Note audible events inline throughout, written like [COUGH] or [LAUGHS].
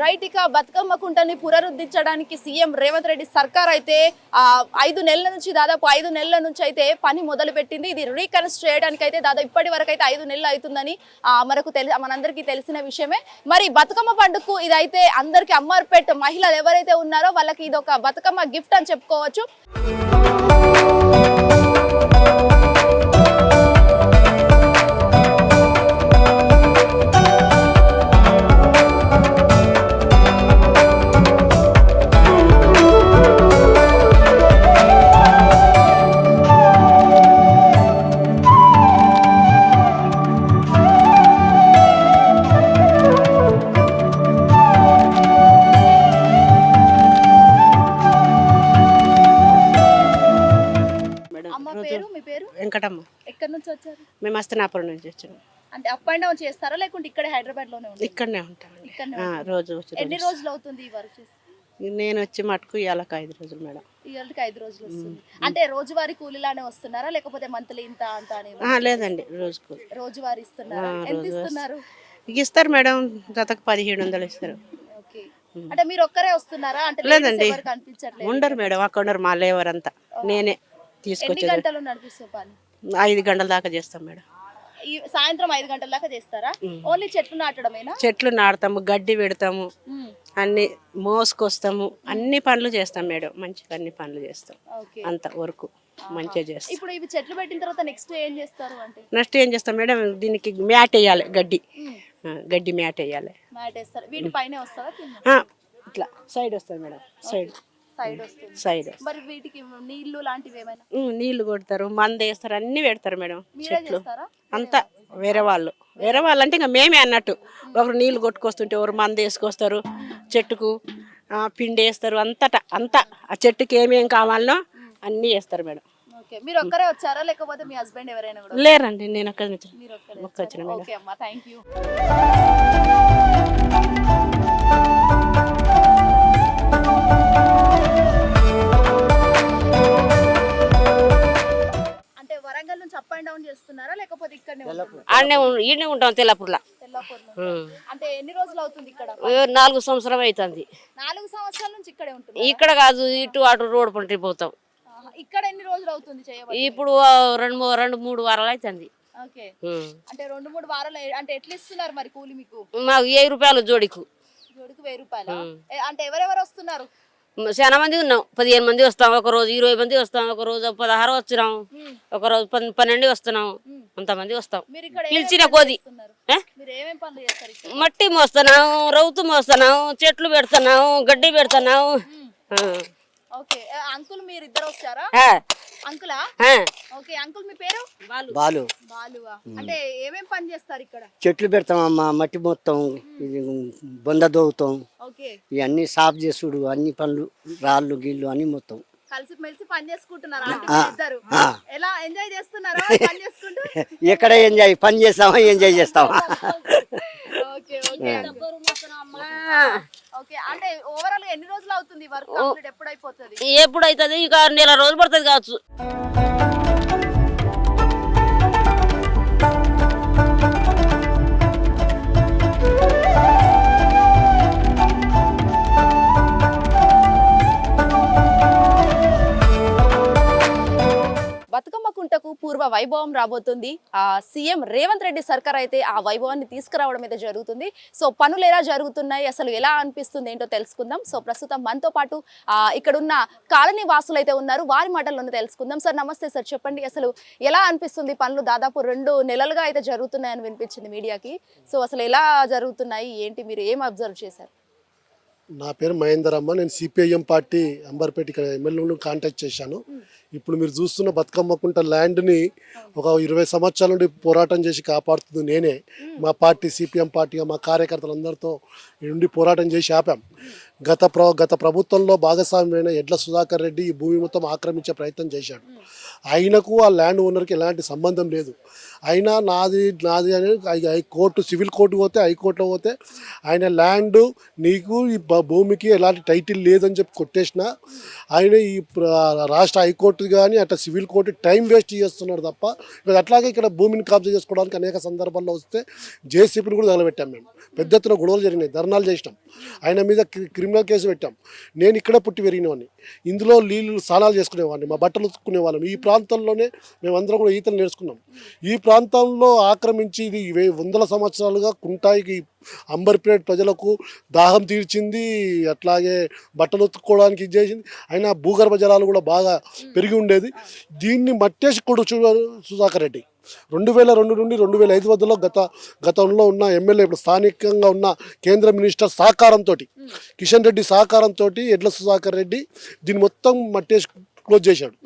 Right ఇక బతుకమ్మ కుంటని పునరుద్ధరించడానికి CM Revanth Reddy సర్కార్ అయితే ఐదు నెలల నుంచి దాదాపు ఐదు నెలల నుంచి అయితే పని మొదలు పెట్టింది ఇది రీకన్స్ట్రక్ట్ చేయడానికి అయితే దాదాపు ఇప్పటి వరకు అయితే ఐదు నెలలు అవుతుందని మనకు తెలి మనందరికీ తెలిసిన విషయమే. మరి బతుకమ్మ పండుగకు ఇదైతే అందరికి అమ్మర్పేట్ మహిళలు ఎవరైతే ఉన్నారో వాళ్ళకి ఇది ఒక బతుకమ్మ గిఫ్ట్ అని చెప్పుకోవచ్చు. అస్తనాపురం నుంచి వచ్చాము అంటే అప్ అండ్ డౌన్ చేస్తారా? లేకుంటే ఇక్కడే హైదరాబాద్లోనే ఉంటారు ఇక్కడనే ఉంటామండి రోజు వచ్చి ఎన్ని రోజులు అవుతుంది ఈ వర్క్ చేసి? నేను వచ్చి మటుకు ఇవాళకి ఐదు రోజులు మేడం. ఇవాళకి ఐదు రోజులు వస్తుంది. అంటే రోజువారీ కూలీలానే వస్తున్నారా? లేకపోతే మంత్లీ ఇంత అంత అని? ఆ, లేదండి రోజుకు. రోజువారీ ఇస్తున్నారా? ఎంత ఇస్తున్నారు? ఇస్తారు మేడం జతకు పదిహేడు వందలు ఇస్తారు. అంటే మీరు ఒక్కరే వస్తున్నారా? అంటే లేదండి. ఉండరు మేడం అక్కడ ఉండరు మా లేవర్ అంతా. నేనే పని ఐదు గంటల దాకా చేస్తాం మేడం. సాయంత్రం ఐదు గంటల దాకా చేస్తారా? ఓన్లీ చెట్లు నాటడమేనా? చెట్లు నాడతాము గడ్డి పెడతాము. అన్ని మోసుకొస్తాము అన్ని పనులు చేస్తాం మేడం. మంచిగా అన్ని పనులు చేస్తాం. అంత వరకు మంచిగా చేస్తాం. ఇప్పుడు ఇవి చెట్లు పెట్టిన తర్వాత నెక్స్ట్ ఏం చేస్తారు అంటే? నెక్స్ట్ ఏం చేస్తాం మేడం? దీనికి మ్యాట్ వేయాలి గడ్డి. గడ్డి మ్యాట్ వేయాలి. మ్యాట్ వేస్తారు. వీటి పైన వస్తారా ఇట్లా సైడ్ వస్తుంది మేడం సైడ్. సైడ్ వస్తుంది. సైడ్ మరి వీటికి నీళ్ళు లాంటివి ఏమైనా? నీళ్ళు కొడతారు మందు వేస్తారు అన్ని పెడతారు మేడం చెట్లు. అంతా వేరే వాళ్ళు. వేరే వాళ్ళు అంటే ఇంకా మేమే అన్నట్టు. ఒకరు నీళ్ళు కొట్టుకొస్తుంటే ఒకరు మందు వేసుకొస్తారు చెట్టుకు పిండి వేస్తారు అంతటా అంతా. ఆ చెట్టుకి ఏమేం కావాలనో అన్నీ వేస్తారు మేడం. ఓకే. మీరు ఒక్కరే వచ్చారా? లేకపోతే మీ హస్బెండ్ ఎవరైనా లేరండి నేను అక్కడ నుంచి ఒక్కరే ఒక్క వచ్చిన? మేడం. నుంచి అప్ అండ్ డౌన్ చేస్తున్నారా? లేకపోతే ఇక్కడనే? ఆడనే ఈడనే ఉంటాం తెల్లపూర్లో. అంటే ఎన్ని రోజులు అవుతుంది ఇక్కడ? నాలుగు సంవత్సరం అవుతుంది నాలుగు సంవత్సరాల నుంచి ఇక్కడే ఉంటున్నారు? ఇక్కడ కాదు ఇటు అటు రోడ్ పంటి పోతాం. ఇక్కడ ఎన్ని రోజులు అవుతుంది ఇప్పుడు రెండు మూ- రెండు మూడు వారాలు అవుతుంది. అంటే రెండు మూడు వారాలు అంటే ఎట్లా ఇస్తున్నారు మరి కూలి మీకు? మాకు వెయ్యి రూపాయలు జోడికు. జోడికి వెయ్యి రూపాయలు? అంటే ఎవరెవరు వస్తున్నారు? చాలా మంది ఉన్నాం. పదిహేను మంది వస్తాం ఒక రోజు ఇరవై మంది వస్తాం ఒక రోజు పదహారు వచ్చినాం ఒక రోజు పన్- పన్నెండు వస్తున్నాం అంతమంది వస్తాం. మీరు ఇక్కడ పిలిచిన కోది చేస్తున్నారు? ఏ? మీరు ఏమేం పనులు చేస్తారు ఇక్కడ? మట్టి మోస్తున్నాం రౌతు మోస్తున్నాం చెట్లు పెడుతున్నాం గడ్డి పెడుతున్నాం. అంకుల్ మీరు ఇద్దరు వచ్చారా ఆ. అంకులా? ఆ. ఓకే అంకుల్ మీ పేరు? బాలు. బాలువా? అంటే ఏమేం పని చేస్తారు ఇక్కడ? చెట్లు పెడతామమ్మా మట్టి మొత్తం బొంద దోగుతాం ఇవన్నీ సాఫ్ చేసుడు అన్ని పనులు రాళ్ళు గిళ్ళు అన్ని మొత్తం. కలిసి మెలిసి పని చేసుకుంటున్నారు ఇద్దరు. ఎలా ఎంజాయ్ చేస్తున్నారా పని చేసుకుంటూ? [LAUGHS] ఎక్కడ ఎంజాయ్ పని చేస్తామా ఎంజాయ్ చేస్తామా? Okay okay. ఓకే అంటే ఓవరాల్గా ఎన్ని రోజులు అవుతుంది వర్క్ కంప్లీట్ ఎప్పుడు అయిపోతుంది ఎప్పుడు అవుతుంది ఇక నెల రోజులు పడుతుంది కావచ్చు. బతుకమ్మ కుంటకు పూర్వ వైభవం రాబోతుంది. ఆ సీఎం రేవంత్ రెడ్డి సర్కార్ అయితే ఆ వైభవాన్ని తీసుకురావడం అయితే జరుగుతుంది. సో పనులు ఎలా జరుగుతున్నాయి? అసలు ఎలా అనిపిస్తుంది? ఏంటో తెలుసుకుందాం. సో ప్రస్తుతం మనతో పాటు ఆ, ఇక్కడ ఉన్న కాలనీ వాసులు అయితే ఉన్నారు. వారి మాటల్లోనే తెలుసుకుందాం. సార్ నమస్తే సార్. చెప్పండి అసలు ఎలా అనిపిస్తుంది పనులు? దాదాపు రెండు నెలలుగా అయితే జరుగుతున్నాయని వినిపించింది మీడియాకి. సో అసలు ఎలా జరుగుతున్నాయి? ఏంటి? మీరు ఏం అబ్జర్వ్ చేశారు? నా పేరు మహేందర్ అమ్మ. నేను సిపిఐఎం పార్టీ అంబర్పేట ఇక్కడ ఎమ్మెల్యేను కాంటాక్ట్ చేశాను. ఇప్పుడు మీరు చూస్తున్న బతుకమ్మకుంట ల్యాండ్ని ఒక ఇరవై సంవత్సరాల నుండి పోరాటం చేసి కాపాడుతుంది నేనే. మా పార్టీ సిపిఎం పార్టీగా మా కార్యకర్తలందరితో నుండి పోరాటం చేసి ఆపాం. గత ప్ర గత ప్రభుత్వంలో భాగస్వామ్యమైన ఎడ్ల సుధాకర్ రెడ్డి ఈ భూమి మొత్తం ఆక్రమించే ప్రయత్నం చేశాడు. ఆయనకు ఆ ల్యాండ్ ఓనర్కి ఎలాంటి సంబంధం లేదు. అయినా నాది నాది అని కోర్టు సివిల్ కోర్టు పోతే హైకోర్టులో పోతే ఆయన ల్యాండ్ నీకు ఈ భూమికి ఎలాంటి టైటిల్ లేదని చెప్పి కొట్టేసిన ఆయన ఈ రాష్ట్ర హైకోర్టు కోర్టు కానీ అట్లా సివిల్ కోర్టు టైం వేస్ట్ చేస్తున్నారు తప్ప ఇక్కడ అట్లాగే ఇక్కడ భూమిని కబ్జా చేసుకోవడానికి అనేక సందర్భాల్లో వస్తే జేసీపీని కూడా తగలబెట్టాం మేము. పెద్ద ఎత్తున గొడవలు జరిగినాయి ధర్నాలు చేసినాం. ఆయన మీద క్రి- క్రిమినల్ కేసు పెట్టాం. నేను ఇక్కడే పుట్టి పెరిగినవాడిని ఇందులో నీళ్ళు స్నానాలు చేసుకునేవాడిని మా బట్టలు ఉతుక్కునే వాళ్ళం ఈ ప్రాంతంలోనే మేమందరం కూడా ఈతలు నేర్చుకున్నాం. ఈ ప్రాంతంలో ఆక్రమించి ఇది వందల సంవత్సరాలుగా కుంటాయికి అంబర్పేట ప్రజలకు దాహం తీర్చింది. అట్లాగే బట్టలు ఉతుక్కోవడానికి ఇది చేసింది. అయినా భూగర్భ జలాలు కూడా బాగా పెరిగి ఉండేది. దీన్ని మట్టేసి కొడు సుధాకర్ రెడ్డి. రెండు వేల రెండు నుండి రెండు వేల ఐదు వద్దలో గత గతంలో ఉన్న ఎమ్మెల్యే ఇప్పుడు స్థానికంగా ఉన్న కేంద్ర మినిస్టర్ సహకారంతో కిషన్ రెడ్డి సహకారంతో ఎడ్ల సుధాకర్ రెడ్డి దీన్ని మొత్తం మట్టేసి క్లోజ్ చేశాడు.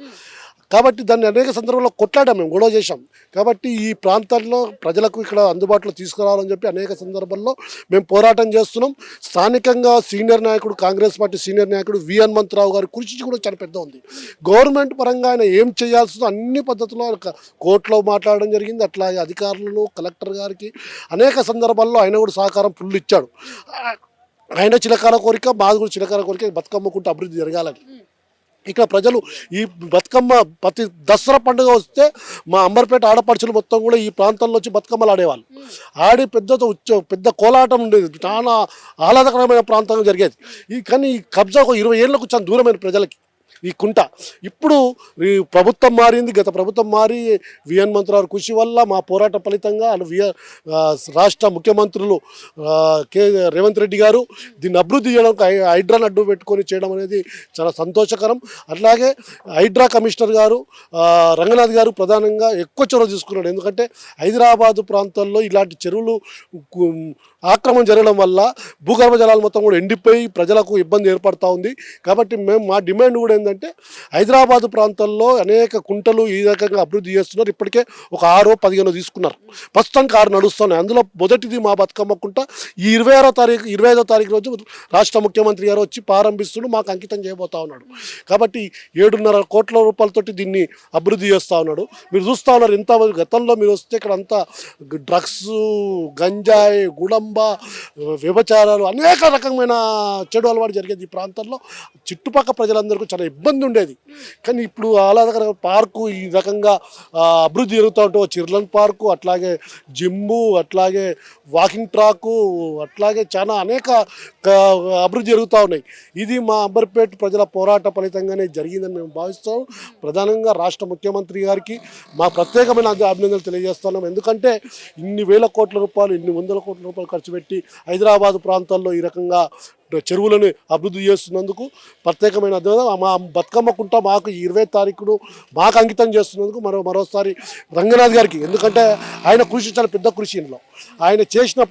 కాబట్టి దాన్ని అనేక సందర్భాల్లో కొట్లాడాం మేము గొడవ చేశాం. కాబట్టి ఈ ప్రాంతాల్లో ప్రజలకు ఇక్కడ అందుబాటులో తీసుకురావాలని చెప్పి అనేక సందర్భాల్లో మేము పోరాటం చేస్తున్నాం. స్థానికంగా సీనియర్ నాయకుడు కాంగ్రెస్ పార్టీ సీనియర్ నాయకుడు వి హనుమంతరావు గారి కృషి కూడా చాలా పెద్ద ఉంది. గవర్నమెంట్ పరంగా ఆయన ఏం చేయాల్సిందో అన్ని పద్ధతుల్లో కోర్టులో మాట్లాడడం జరిగింది. అట్లాగే అధికారులను కలెక్టర్ గారికి అనేక సందర్భాల్లో ఆయన కూడా సహకారం ఫుల్ ఇచ్చాడు. ఆయన చిలకాల కోరిక మాది కూడా చిలకాల కోరిక బతుకమ్మకుంటూ అభివృద్ధి జరగాలని. ఇక్కడ ప్రజలు ఈ బతుకమ్మ ప్రతి దసరా పండుగ వస్తే మా అంబర్పేట ఆడపడుచులు మొత్తం కూడా ఈ ప్రాంతంలో వచ్చి బతుకమ్మలు ఆడేవాళ్ళు. ఆడి పెద్దతో ఉచ్చ పెద్ద కోలాటం ఉండేది చాలా ఆహ్లాదకరమైన ప్రాంతంగా జరిగేది. ఈ కానీ ఈ కబ్జా ఒక ఇరవై ఏళ్ళకు చాలా దూరమైన ప్రజలకి. ఈ కుంట. ఇప్పుడు ఈ ప్రభుత్వం మారింది గత ప్రభుత్వం మారి విఎన్ మంత్రాలు కృషి వల్ల మా పోరాట ఫలితంగా రాష్ట్ర ముఖ్యమంత్రులు కే రేవంత్ రెడ్డి గారు దీన్ని అభివృద్ధి చేయడం హైడ్రా అడ్డు పెట్టుకొని చేయడం అనేది చాలా సంతోషకరం. అట్లాగే హైడ్రా కమిషనర్ గారు రంగనాథ్ గారు ప్రధానంగా ఎక్కువ చొరవ తీసుకున్నాడు. ఎందుకంటే హైదరాబాదు ప్రాంతాల్లో ఇలాంటి చెరువులు ఆక్రమణ జరగడం వల్ల భూగర్భ జలాలు మొత్తం కూడా ఎండిపోయి ప్రజలకు ఇబ్బంది ఏర్పడుతూ ఉంది. కాబట్టి మేము మా డిమాండ్ కూడా ఏంటంటే హైదరాబాదు ప్రాంతంలో అనేక కుంటలు ఈ రకంగా అభివృద్ధి చేస్తున్నారు. ఇప్పటికే ఒక ఆరో పదిహేనో తీసుకున్నారు. ప్రస్తుతానికి ఆరు నడుస్తున్నాయి. అందులో మొదటిది మా బతుకమ్మ కుంట. ఈ ఇరవై ఆరో తారీఖు ఇరవై ఐదో తారీఖు రోజు రాష్ట్ర ముఖ్యమంత్రి గారు వచ్చి ప్రారంభిస్తూ మాకు అంకితం చేయబోతా ఉన్నాడు. కాబట్టి ఏడున్నర కోట్ల రూపాయలతోటి దీన్ని అభివృద్ధి చేస్తూ ఉన్నాడు. మీరు చూస్తూ ఉన్నారు ఇంత గతంలో మీరు వస్తే ఇక్కడ అంతా డ్రగ్స్ గంజాయి గుడంబ వ్యభచారాలు అనేక రకమైన చెడు అలవాటు జరిగేది ఈ ప్రాంతంలో. చుట్టుపక్కల ప్రజలందరికీ చాలా ఇబ్బంది ఇబ్బంది ఉండేది. కానీ ఇప్పుడు ఆహ్లాదకర పార్కు ఈ రకంగా అభివృద్ధి జరుగుతూ ఉంటే చిర్లన్ పార్కు అట్లాగే జిమ్ము అట్లాగే వాకింగ్ ట్రాకు అట్లాగే చాలా అనేక అభివృద్ధి జరుగుతూ ఉన్నాయి. ఇది మా అంబర్పేట ప్రజల పోరాట ఫలితంగానే జరిగిందని మేము భావిస్తాం. ప్రధానంగా రాష్ట్ర ముఖ్యమంత్రి గారికి మా ప్రత్యేకమైన అభినందనలు తెలియజేస్తున్నాం. ఎందుకంటే ఇన్ని వేల కోట్ల రూపాయలు ఇన్ని వందల కోట్ల రూపాయలు ఖర్చు పెట్టి హైదరాబాద్ ప్రాంతాల్లో ఈ రకంగా చెరువులను అభివృద్ధి చేస్తున్నందుకు ప్రత్యేకమైన మా బతుకమ్మకుంటా మాకు ఇరవై తారీఖును మాకు అంకితం చేస్తున్నందుకు మరో మరోసారి రంగనాథ్ గారికి ఎందుకంటే ఆయన కృషి చాలా పెద్ద కృషి ఇందులో. ఆయన చేసిన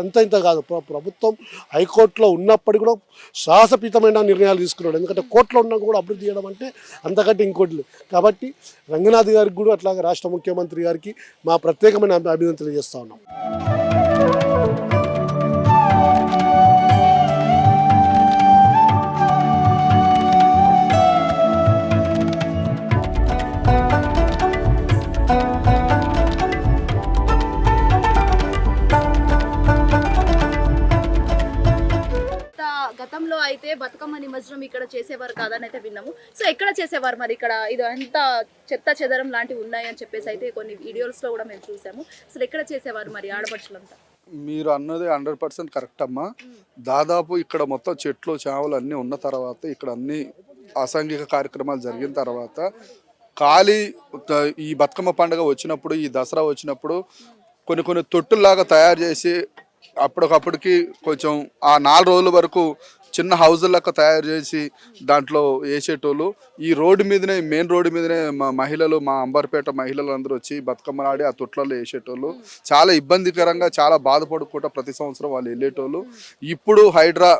అంత ఇంత కాదు ప్రభుత్వం హైకోర్టులో ఉన్నప్పటికీ కూడా సాహసపీతమైన నిర్ణయాలు తీసుకున్నాడు. ఎందుకంటే కోర్టులో ఉన్నా కూడా అభివృద్ధి చేయడం అంటే అంతకంటే ఇంకోటి లేదు. కాబట్టి రంగనాథ్ గారికి కూడా అట్లాగే రాష్ట్ర ముఖ్యమంత్రి గారికి మా ప్రత్యేకమైన అభినందనలు చేస్తూ ఉన్నాం. గతంలో అయితే బతుకమ్మ నిమజ్జనం ఇక్కడ చేసేవారు కాదని అయితే విన్నాము. సో ఎక్కడ చేసేవారు మరి ఇక్కడ? ఇది అంతా చెత్త చెదరం లాంటివి ఉన్నాయని చెప్పేసి అయితే కొన్ని వీడియోస్లో కూడా మేము చూసాము. అసలు ఎక్కడ చేసేవారు మరి ఆడపడుచులంతా? మీరు అన్నది హండ్రెడ్ పర్సెంట్ కరెక్ట్ అమ్మా. దాదాపు ఇక్కడ మొత్తం చెట్లు చేవలు అన్నీ ఉన్న తర్వాత ఇక్కడ అన్ని అసాంఘిక కార్యక్రమాలు జరిగిన తర్వాత ఖాళీ ఈ బతుకమ్మ పండుగ వచ్చినప్పుడు ఈ దసరా వచ్చినప్పుడు కొన్ని కొన్ని తొట్టుల్లాగా తయారు చేసి అప్పటికప్పటికి కొంచెం ఆ నాలుగు రోజుల వరకు చిన్న హౌజుల్లాగా తయారు చేసి దాంట్లో వేసేటోళ్ళు. ఈ రోడ్డు మీదనే మెయిన్ రోడ్డు మీదనే మా మహిళలు మా అంబర్పేట మహిళలు అందరూ వచ్చి బతుకమ్మలాడి ఆ తొట్లలో వేసేటోళ్ళు. చాలా ఇబ్బందికరంగా చాలా బాధపడుకుంటా ప్రతి సంవత్సరం వాళ్ళు వెళ్ళేటోళ్ళు. ఇప్పుడు హైడ్రా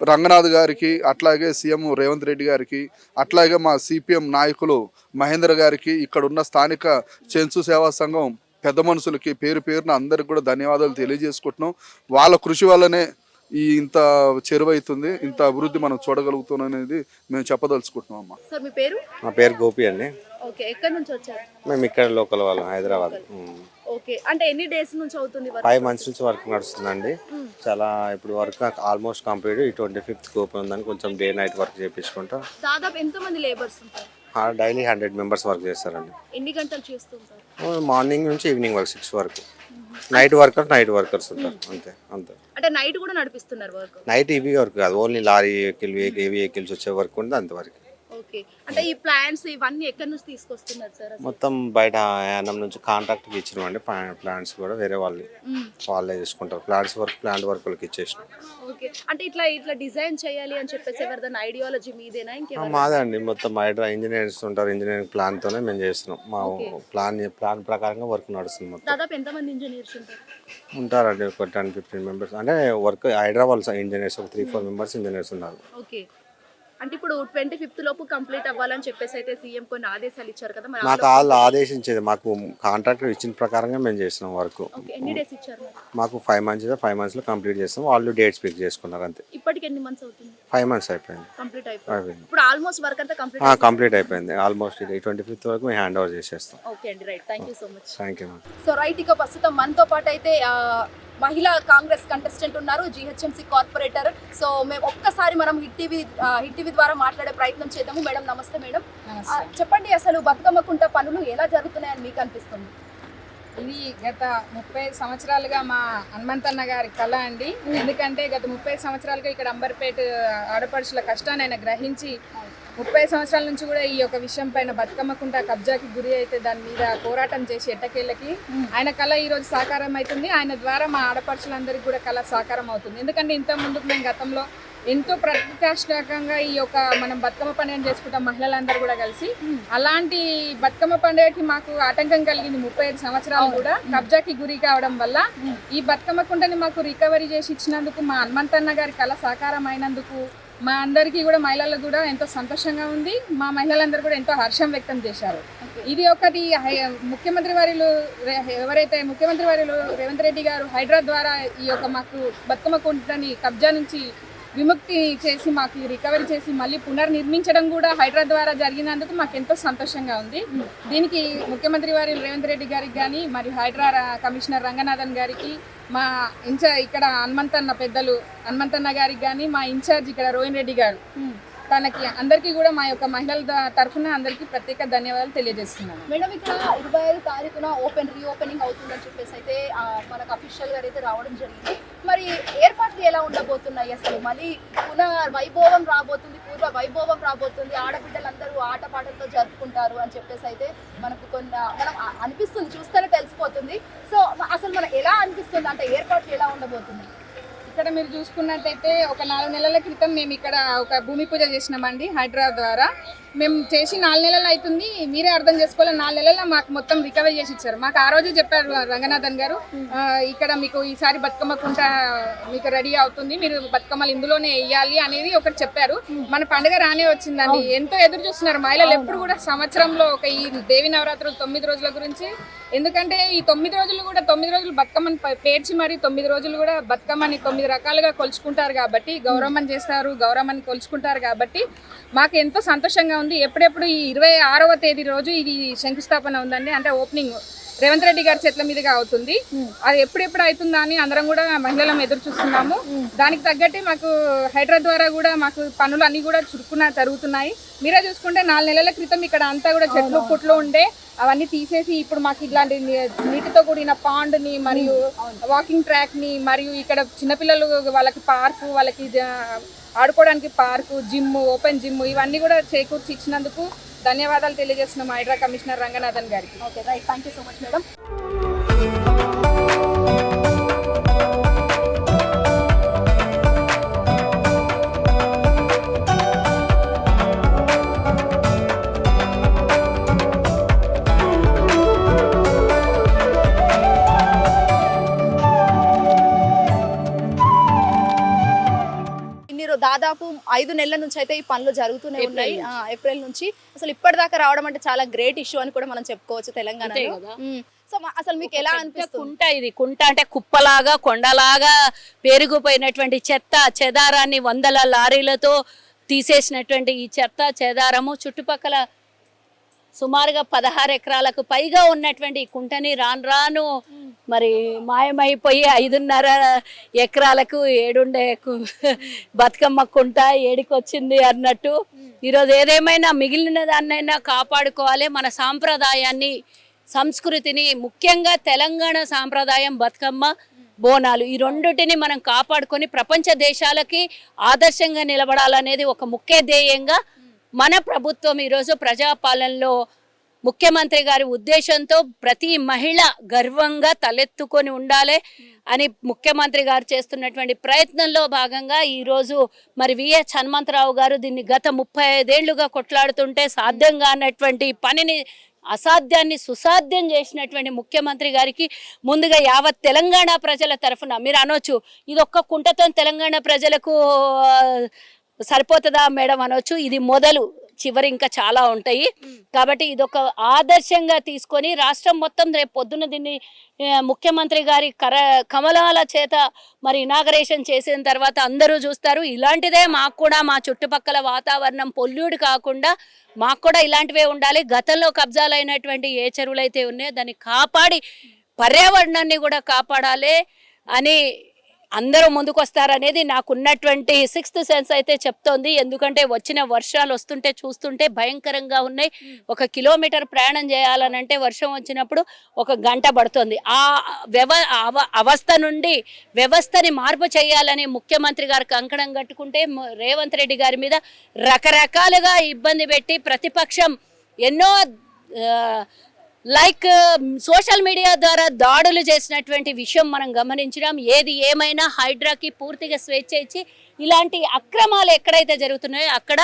రంగనాథ్ గారికి అట్లాగే సీఎం రేవంత్ రెడ్డి గారికి అట్లాగే మా సిపిఎం నాయకులు మహేంద్ర గారికి ఇక్కడ ఉన్న స్థానిక చెన్సు సేవా సంఘం పెద్ద మనుషులకి పేరు పేరున అందరికి కూడా ధన్యవాదాలు తెలియజేసుకుంటున్నాం. వాళ్ళ కృషి వల్లనే ఈ ఇంత చెరువైతుంది ఇంత అభివృద్ధి మనం చూడగలుగుతున్నాం అనేది మేము చెప్పదలుచుకుంటున్నాం అమ్మా. సార్ మీ పేరు? మా పేరు గోపి అండి. ఓకే ఎక్కడి నుంచి వచ్చారు? మేము ఇక్కడ లోకల్ వాళ్ళం హైదరాబాద్. ఓకే అంటే ఎన్ని డేస్ నుంచి అవుతుంది వర్క్? ఫైవ్ మంత్స్ నుంచి వర్క్ నడుస్తుందండి. చాలా ఇప్పుడు వర్క్ ఆల్మోస్ట్ కంప్లీట్ ఈ ట్వంటీ ఫిఫ్త్ ఓపెన్ ఉందని కొంచెం డే నైట్ వర్క్ చేయించుకుంటా దాదాపు ఎంత మంది లేబర్స్ ఉంటారు? డైలీ హండ్రెడ్ మెంబర్స్ వర్క్ చేస్తారండి. ఎన్ని గంటలు చేస్తుంటారు? మార్నింగ్ నుంచి ఈవినింగ్ వరకు సిక్స్ వరకు. నైట్ వర్కర్స్ నైట్ వర్కర్స్ ఉంటారు. అంతే అంతే. అంటే నైట్ కూడా నడిపిస్తున్నారు వర్క్ నైట్ ఇవి వర్క్ కాదు. ఓన్లీ లారీ వెహికల్ వెహికల్స్ వచ్చే వర్క్ ఉంది అంతవరకు. ఓకే. అంటే ఈ ప్లాన్స్ ఇవన్నీ ఎక్కడి నుంచి తీసుకొస్తున్నారు సార్? మొత్తం బయట యానం నుంచి కాంట్రాక్ట్కి ఇచ్చినామండి ప్లాంట్స్ కూడా వేరే వాళ్ళు. వాళ్ళే చూసుకుంటారు ప్లాంట్స్ వర్క్ ప్లాంట్ వర్క్ వాళ్ళకి ఇచ్చేసినాం. ఓకే. అంటే ఇట్లా ఇట్లా డిజైన్ చేయాలి అని చెప్పేసి ఎవరిదైనా ఐడియాలజీ మీదేనా? ఇంకెవరు మాదే అండి మొత్తం హైడ్రా ఇంజనీర్స్ ఉంటారు. ఇంజనీరింగ్ ప్లాన్ తోనే మేము చేస్తున్నాం. మా ప్లాన్ ప్లాన్ ప్రకారంగా వర్క్ నడుస్తుంది మొత్తం. దాదాపు ఎంతమంది ఇంజనీర్స్ ఉంటారు? ఉంటారండి. ఒక టెన్ ఫిఫ్టీన్ మెంబర్స్ అంటే వర్క్ హైదరాబాద్ ఇంజనీర్స్ ఒక త్రీ ఫోర్ మెంబర్స్ ఇంజనీర్స్ ఉన్నారు. ఓకే. అంటే ఇప్పుడు ట్వంటీ ఫిఫ్త్ లోపు కంప్లీట్ అవ్వాలని చెప్పేసి అయితే సీఎం కొన్ని ఆదేశాలు ఇచ్చారు కదా మరి మాకు వాళ్ళు ఆదేశించేది మాకు కాంట్రాక్టర్ ఇచ్చిన ప్రకారంగా మేము చేస్తున్నాం వర్క్. ఓకే ఎన్ని డేస్ ఇచ్చారు మరి? మాకు ఫైవ్ మంత్స్ ఫైవ్ మంత్స్లో కంప్లీట్ చేస్తాం వాళ్ళు డేట్స్ పిక్ చేసుకున్నారు అంతే. ఇప్పటికి ఎన్ని మంత్స్ అవుతుంది? ఫైవ్ మంత్స్ అయిపోయింది. కంప్లీట్ అయిపోయింది. అయిపోయింది. ఇప్పుడు ఆల్మోస్ట్ వర్క్ అంతా కంప్లీట్ కంప్లీట్ అయిపోయింది. ఆల్మోస్ట్ ట్వంటీ ఫిఫ్త్ వరకు మేము హ్యాండ్ ఓవర్ చేసేస్తాం. ఓకే అండి right thank you so much thank you so right ఇక ప్రస్తుతం మనతో పాటు అయితే మహిళా కాంగ్రెస్ కంటెస్టెంట్ ఉన్నారు జిహెచ్ఎంసీ కార్పొరేటర్ సో మేము ఒక్కసారి మనం హిట్ టీవీ హిట్ టీవీ ద్వారా మాట్లాడే ప్రయత్నం చేద్దాము. మేడం నమస్తే మేడం. చెప్పండి అసలు బతుకమ్మ కుంట పనులు ఎలా జరుగుతున్నాయని మీకు అనిపిస్తుంది? ఇది గత ముప్పై సంవత్సరాలుగా మా హనుమంతన్న గారి కళ అండి. ఎందుకంటే గత ముప్పై సంవత్సరాలుగా ఇక్కడ అంబర్పేట ఆడపడుచుల కష్టాన్ని ఆయన గ్రహించి ముప్పై సంవత్సరాల నుంచి కూడా ఈ యొక్క విషయం పైన బతుకమ్మకుంట కబ్జాకి గురి అయితే దాని మీద పోరాటం చేసి ఎట్టకేళ్ళకి ఆయన కళ ఈ రోజు సాకారం అవుతుంది. ఆయన ద్వారా మా ఆడపడుచులందరికీ కూడా కళ సాకారం అవుతుంది. ఎందుకంటే ఇంత ముందుకు మేము గతంలో ఎంతో ప్రతిష్టాత్మకంగా ఈ యొక్క మనం బతుకమ్మ పండుగను చేసుకుంటాం మహిళలందరూ కూడా కలిసి. అలాంటి బతుకమ్మ పండుగకి మాకు ఆటంకం కలిగింది ముప్పై ఐదు సంవత్సరాలు కూడా కబ్జాకి గురి కావడం వల్ల ఈ బతుకమ్మ కుంటని మాకు రికవరీ చేసి ఇచ్చినందుకు మా హనుమంతన్న గారి కళ సాకారం అయినందుకు మా అందరికీ కూడా మహిళలకు కూడా ఎంతో సంతోషంగా ఉంది. మా మహిళలందరూ కూడా ఎంతో హర్షం వ్యక్తం చేశారు. ఇది ఒకటి ముఖ్యమంత్రి వారిలు ఎవరైతే ముఖ్యమంత్రి వారిలు రేవంత్ రెడ్డి గారు హైడ్రా ద్వారా ఈ యొక్క మాకు బతుకమ్మ కుంటని కబ్జా నుంచి విముక్తి చేసి మాకు రికవరీ చేసి మళ్ళీ పునర్నిర్మించడం కూడా హైడ్రా ద్వారా జరిగినందుకు మాకు ఎంతో సంతోషంగా ఉంది. దీనికి ముఖ్యమంత్రి వారి రేవంత్ రెడ్డి గారికి కానీ మరియు హైడ్రా కమిషనర్ రంగనాథన్ గారికి మా ఇన్ఛార్జ్ ఇక్కడ హనుమంతన్న పెద్దలు హనుమంతన్న గారికి కానీ మా ఇన్ఛార్జ్ ఇక్కడ రోహిన్ రెడ్డి గారు. తనకి అందరికీ కూడా మా యొక్క మహిళల తరఫున అందరికీ ప్రత్యేక ధన్యవాదాలు తెలియజేస్తున్నాను. మేడం ఇక్కడ ఇరవై ఐదు తారీఖున ఓపెన్ రీఓపెనింగ్ అవుతుందని చెప్పేసి అయితే మనకు అఫీషియల్గా అయితే రావడం జరిగింది. మరి ఏర్పాట్లు ఎలా ఉండబోతున్నాయి అసలు? మళ్ళీ పునః వైభవం రాబోతుంది పూర్వ వైభవం రాబోతుంది. ఆడబిడ్డలందరూ ఆటపాటలతో జరుపుకుంటారు అని చెప్పేసి అయితే మనకు కొన్ని మనం అనిపిస్తుంది చూస్తేనే తెలిసిపోతుంది. సో అసలు మనకు ఎలా అనిపిస్తుంది? అంటే ఏర్పాట్లు ఎలా ఉండబోతుంది ఇక్కడ మీరు చూసుకున్నట్టయితే ఒక నాలుగు నెలల క్రితం మేము ఇక్కడ ఒక భూమి పూజ చేసినామండి హైదరాబాద్ ద్వారా. మేము చేసి నాలుగు నెలలు అవుతుంది. మీరే అర్థం చేసుకోవాలి. నాలుగు నెలల్లో మాకు మొత్తం రికవరీ చేసి ఇచ్చారు. మాకు ఆ రోజే చెప్పారు రంగనాథన్ గారు. ఇక్కడ మీకు ఈసారి బతుకమ్మ కుంట మీకు రెడీ అవుతుంది. మీరు బతుకమ్మలు ఇందులోనే వేయాలి అనేది ఒకటి చెప్పారు. మన పండుగ రానే వచ్చిందండి. ఎంతో ఎదురు చూస్తున్నారు మహిళలు. ఎప్పుడు కూడా సంవత్సరంలో ఒక ఈ దేవి నవరాత్రులు తొమ్మిది రోజుల గురించి. ఎందుకంటే ఈ తొమ్మిది రోజులు కూడా తొమ్మిది రోజులు బతుకమ్మని పేర్చి మరి తొమ్మిది రోజులు కూడా బతుకమ్మని తొమ్మిది రకాలుగా కొలుచుకుంటారు కాబట్టి గౌరమ్మని చేస్తారు గౌరమ్మని కొలుచుకుంటారు కాబట్టి మాకు ఎంతో సంతోషంగా ఉంది. ఎప్పుడెప్పుడు ఈ ఇరవై ఆరవ తేదీ రోజు ఇది శంకుస్థాపన ఉందండి. అంటే ఓపెనింగ్ రేవంత్ రెడ్డి గారి చేతుల మీదుగా అవుతుంది. అది ఎప్పుడెప్పుడు అవుతుందా అని అందరం కూడా మహిళలం ఎదురు చూస్తున్నాము. దానికి తగ్గట్టే మాకు హైడ్రా ద్వారా కూడా మాకు పనులు అన్ని కూడా చురుకున జరుగుతున్నాయి. మీరే చూసుకుంటే నాలుగు నెలల క్రితం ఇక్కడ అంతా కూడా చెట్లు పుట్లు ఉండే అవన్నీ తీసేసి ఇప్పుడు మాకు ఇట్లాంటి ని- నీటితో కూడిన పాండ్ని మరియు వాకింగ్ ట్రాక్ని మరియు ఇక్కడ చిన్నపిల్లలు వాళ్ళకి పార్కు వాళ్ళకి ఆడుకోవడానికి పార్కు జిమ్ ఓపెన్ జిమ్ ఇవన్నీ కూడా చేకూర్చి ఇచ్చినందుకు ధన్యవాదాలు తెలియజేస్తున్నాం హైడ్రా కమిషనర్ రంగనాథన్ గారికి. Okay right thank you so much madam దాదాపు ఐదు నెలల నుంచి అయితే ఈ పనులు జరుగుతూనే ఉన్నాయి. ఏప్రిల్ నుంచి. అసలు ఇప్పటిదాకా రావడం అంటే చాలా గ్రేట్ ఇష్యూ అని కూడా మనం చెప్పుకోవచ్చు తెలంగాణలో. ఉమ్. సో అసలు మీకు ఎలా అనిపిస్తుంది? కుంట ఇది. కుంట అంటే కుప్పలాగా కొండలాగా పెరిగిపోయినటువంటి చెత్త చెదారాన్ని వందల లారీలతో తీసేసినటువంటి ఈ చెత్త చెదారము చుట్టుపక్కల సుమారుగా పదహారు ఎకరాలకు పైగా ఉన్నటువంటి కుంటని రాను రాను మరి మాయమైపోయి ఐదున్నర ఎకరాలకు ఏడుండే బతుకమ్మ కుంట ఏడికొచ్చింది అన్నట్టు. ఈరోజు ఏదేమైనా మిగిలిన దాన్నైనా కాపాడుకోవాలి. మన సాంప్రదాయాన్ని సంస్కృతిని ముఖ్యంగా తెలంగాణ సాంప్రదాయం బతుకమ్మ బోనాలు ఈ రెండుటిని మనం కాపాడుకొని ప్రపంచ దేశాలకి ఆదర్శంగా నిలబడాలనేది ఒక ముఖ్య ధ్యేయంగా మన ప్రభుత్వం ఈరోజు ప్రజాపాలనలో ముఖ్యమంత్రి గారి ఉద్దేశంతో ప్రతి మహిళ గర్వంగా తలెత్తుకొని ఉండాలి అని ముఖ్యమంత్రి గారు చేస్తున్నటువంటి ప్రయత్నంలో భాగంగా ఈరోజు మరి విఎస్ హనుమంతరావు గారు దీన్ని గత ముప్పై ఐదేళ్ళుగా కొట్లాడుతుంటే సాధ్యం కానటువంటి పనిని అసాధ్యాన్ని సుసాధ్యం చేసినటువంటి ముఖ్యమంత్రి గారికి ముందుగా యావత్ తెలంగాణ ప్రజల తరఫున మీరు అనొచ్చు ఇది ఒక్క కుంటతో తెలంగాణ ప్రజలకు సరిపోతుందా మేడం అనొచ్చు. ఇది మొదలు చివరి ఇంకా చాలా ఉంటాయి. కాబట్టి ఇదొక ఆదర్శంగా తీసుకొని రాష్ట్రం మొత్తం రేపు పొద్దున్న దీన్ని ముఖ్యమంత్రి గారి కర కమలాల చేత మరి ఇనాగరేషన్ చేసిన తర్వాత అందరూ చూస్తారు. ఇలాంటిదే మాకు కూడా మా చుట్టుపక్కల వాతావరణం పొల్యూడ్ కాకుండా మాకు కూడా ఇలాంటివే ఉండాలి. గతంలో కబ్జాలు అయినటువంటి ఏ చెరువులు అయితే ఉన్నాయో దాన్ని కాపాడి పర్యావరణాన్ని కూడా కాపాడాలి అని అందరూ ముందుకొస్తారనేది నాకున్నటువంటి సిక్స్త్ సెన్స్ అయితే చెప్తోంది. ఎందుకంటే వచ్చిన వర్షాలు వస్తుంటే చూస్తుంటే భయంకరంగా ఉన్నాయి. ఒక కిలోమీటర్ ప్రయాణం చేయాలనంటే వర్షం వచ్చినప్పుడు ఒక గంట పడుతుంది. ఆ వ్యవ అవ- అవస్థ నుండి వ్యవస్థని మార్పు చేయాలని ముఖ్యమంత్రి గారు కంకణం కట్టుకుంటే రేవంత్ రెడ్డి గారి మీద రకరకాలుగా ఇబ్బంది పెట్టి ప్రతిపక్షం ఎన్నో లైక్ సోషల్ మీడియా ద్వారా దాడులు చేసినటువంటి విషయం మనం గమనించినాం. ఏది ఏమైనా హైడ్రాకి పూర్తిగా స్వేచ్ఛ ఇచ్చి ఇలాంటి అక్రమాలు ఎక్కడైతే జరుగుతున్నాయో అక్కడ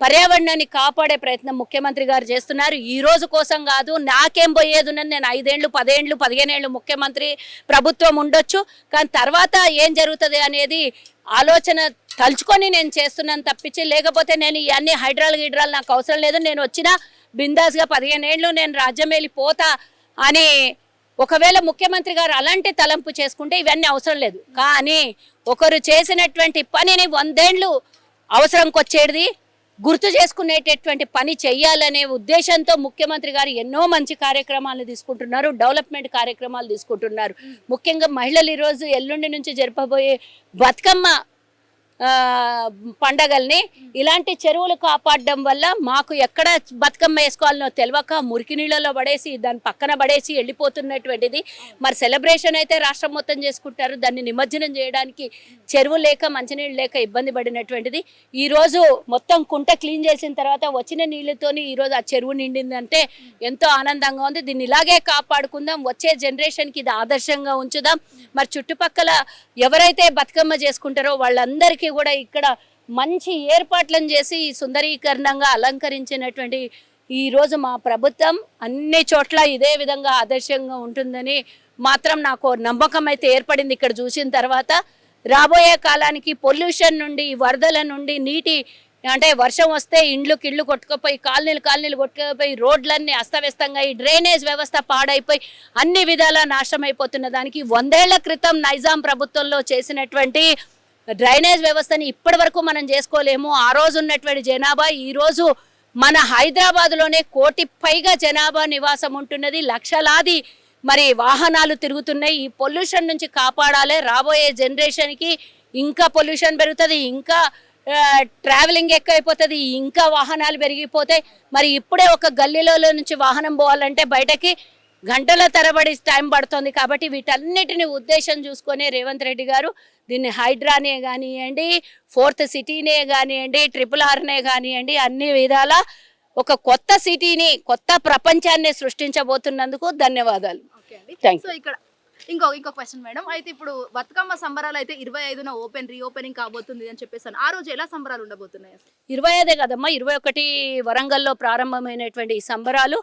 పర్యావరణాన్ని కాపాడే ప్రయత్నం ముఖ్యమంత్రి గారు చేస్తున్నారు. ఈ రోజు కోసం కాదు నాకేం పోయేది నేను ఐదేండ్లు పదేండ్లు పదిహేనేళ్ళు ముఖ్యమంత్రి ప్రభుత్వం ఉండొచ్చు. కానీ తర్వాత ఏం జరుగుతుంది అనేది ఆలోచన తలుచుకొని నేను చేస్తున్నాను తప్పించి లేకపోతే నేను ఇవన్నీ హైడ్రాల్ గిడ్రాలు నాకు అవసరం లేదు. నేను వచ్చిన బిందాస్గా పదిహేను ఏళ్ళు నేను రాజ్యం వెళ్ళిపోతా అని ఒకవేళ ముఖ్యమంత్రి గారు అలాంటి తలంపు చేసుకుంటే ఇవన్నీ అవసరం లేదు. కానీ ఒకరు చేసినటువంటి పనిని వందేండ్లు అవసరంకి వచ్చేది గుర్తు చేసుకునేటటువంటి పని చెయ్యాలనే ఉద్దేశంతో ముఖ్యమంత్రి గారు ఎన్నో మంచి కార్యక్రమాలు తీసుకుంటున్నారు డెవలప్మెంట్ కార్యక్రమాలు తీసుకుంటున్నారు. ముఖ్యంగా మహిళలు ఈరోజు ఎల్లుండి నుంచి జరపబోయే బతుకమ్మ పండగల్ని ఇలాంటి చెరువులు కాపాడడం వల్ల మాకు ఎక్కడ బతుకమ్మ వేసుకోవాలనో తెలియక మురికి నీళ్ళలో పడేసి దాని పక్కన పడేసి వెళ్ళిపోతున్నటువంటిది. మరి సెలబ్రేషన్ అయితే రాష్ట్రం మొత్తం చేసుకుంటారు. దాన్ని నిమజ్జనం చేయడానికి చెరువు లేక మంచినీళ్ళు లేక ఇబ్బంది పడినటువంటిది. ఈరోజు మొత్తం కుంట క్లీన్ చేసిన తర్వాత వచ్చిన నీళ్ళతోని ఈరోజు ఆ చెరువు నిండిందంటే ఎంతో ఆనందంగా ఉంది. దీన్ని ఇలాగే కాపాడుకుందాం. వచ్చే జనరేషన్కి ఇది ఆదర్శంగా ఉంచుదాం. మరి చుట్టుపక్కల ఎవరైతే బతుకమ్మ చేసుకుంటారో వాళ్ళందరికీ కూడా ఇక్కడ మంచి ఏర్పాట్లను చేసి ఈ సుందరీకరణంగా అలంకరించినటువంటి ఈరోజు మా ప్రభుత్వం అన్ని చోట్ల ఇదే విధంగా ఆదర్శంగా ఉంటుందని మాత్రం నాకు నమ్మకం అయితే ఏర్పడింది ఇక్కడ చూసిన తర్వాత. రాబోయే కాలానికి పొల్యూషన్ నుండి వరదల నుండి నీటి అంటే వర్షం వస్తే ఇండ్లు కిళ్ళు కొట్టుకుపోయి కాలనీలు కాలనీలు కొట్టుకుపోయి రోడ్లన్నీ అస్తవ్యస్తంగా ఈ డ్రైనేజ్ వ్యవస్థ పాడైపోయి అన్ని విధాలా నాశనం అయిపోతున్న దానికి వందేళ్ళ క్రితం నైజాం ప్రభుత్వంలో చేసినటువంటి డ్రైనేజ్ వ్యవస్థని ఇప్పటి వరకు మనం చేసుకోలేము. ఆ రోజు ఉన్నటువంటి జనాభా ఈరోజు మన హైదరాబాద్లోనే కోటి పైగా జనాభా నివాసం ఉంటున్నది. లక్షలాది మరి వాహనాలు తిరుగుతున్నాయి. ఈ పొల్యూషన్ నుంచి కాపాడాలి. రాబోయే జనరేషన్కి ఇంకా పొల్యూషన్ పెరుగుతుంది ఇంకా ట్రావెలింగ్ ఎక్కువైపోతుంది ఇంకా వాహనాలు పెరిగిపోతాయి. మరి ఇప్పుడే ఒక గల్లీలో నుంచి వాహనం పోవాలంటే బయటకి గంటల తరబడి టైం పడుతుంది కాబట్టి వీటన్నిటిని ఉద్దేశం చూసుకొని రేవంత్ రెడ్డి గారు దీన్ని హైడ్రానే కానివ్వండి ఫోర్త్ సిటీనే కానివ్వండి ట్రిపుల్ ఆర్నే కానివ్వండి అన్ని విధాల ఒక కొత్త సిటీని కొత్త ప్రపంచాన్ని సృష్టించబోతున్నందుకు ధన్యవాదాలు. ఇక్కడ ఇంకో ఇంకో క్వశ్చన్ మేడం. అయితే ఇప్పుడు బతుకమ్మ సంబరాలు అయితే ఇరవై ఐదున ఓపెన్ రీఓపెనింగ్ కాబోతుంది అని చెప్పేసి ఆ రోజు ఎలా సంబరాలు ఉండబోతున్నాయి ఇరవై ఐదే కదమ్మా ఇరవై ఒకటి వరంగల్లో ప్రారంభమైనటువంటి ఈ సంబరాలు.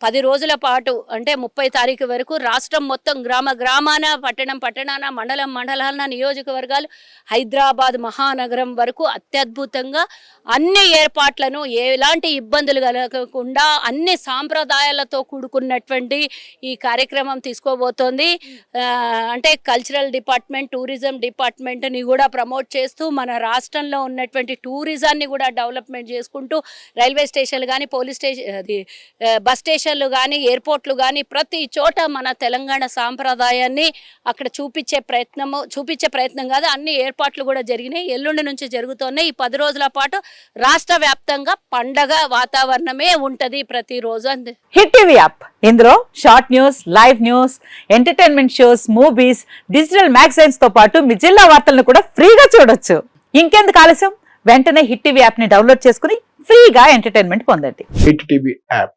పది రోజుల పాటు అంటే ముప్పై తారీఖు వరకు రాష్ట్రం మొత్తం గ్రామ గ్రామాన పట్టణం పట్టణాన మండలం మండలాన నియోజకవర్గాలు హైదరాబాద్ మహానగరం వరకు అత్యద్భుతంగా అన్ని ఏర్పాట్లను ఎలాంటి ఇబ్బందులు కలగకుండా అన్ని సాంప్రదాయాలతో కూడుకున్నటువంటి ఈ కార్యక్రమం తీసుకోబోతోంది. అంటే కల్చరల్ డిపార్ట్మెంట్ టూరిజం డిపార్ట్మెంట్ని కూడా ప్రమోట్ చేస్తూ మన రాష్ట్రంలో ఉన్నటువంటి టూరిజాన్ని కూడా డెవలప్మెంట్ చేసుకుంటూ రైల్వే స్టేషన్లు కానీ పోలీస్ స్టేషన్ అది బస్ స్టేషన్ స్టేషన్లు కానీ ఎయిర్పోర్ట్లు కానీ ప్రతి చోట మన తెలంగాణ సాంప్రదాయాన్ని అక్కడ చూపించే ప్రయత్నము చూపించే ప్రయత్నం కాదు అన్ని ఏర్పాట్లు కూడా జరిగినాయి. ఎల్లుండి నుంచి జరుగుతున్నాయి. ఈ పది రోజుల పాటు రాష్ట్ర వ్యాప్తంగా పండగ వాతావరణమే ఉంటది ప్రతిరోజు అంది. Hit TV app. ఇందులో short news live news entertainment shows movies digital మ్యాగజైన్స్తో పాటు మీ జిల్లా వార్తలను కూడా ఫ్రీగా చూడొచ్చు. ఇంకెందుకు ఆలస్యం? వెంటనే హిట్ టీవీ యాప్ని డౌన్లోడ్ చేసుకుని ఫ్రీగా ఎంటర్టైన్మెంట్ పొందండి. Hit TV app.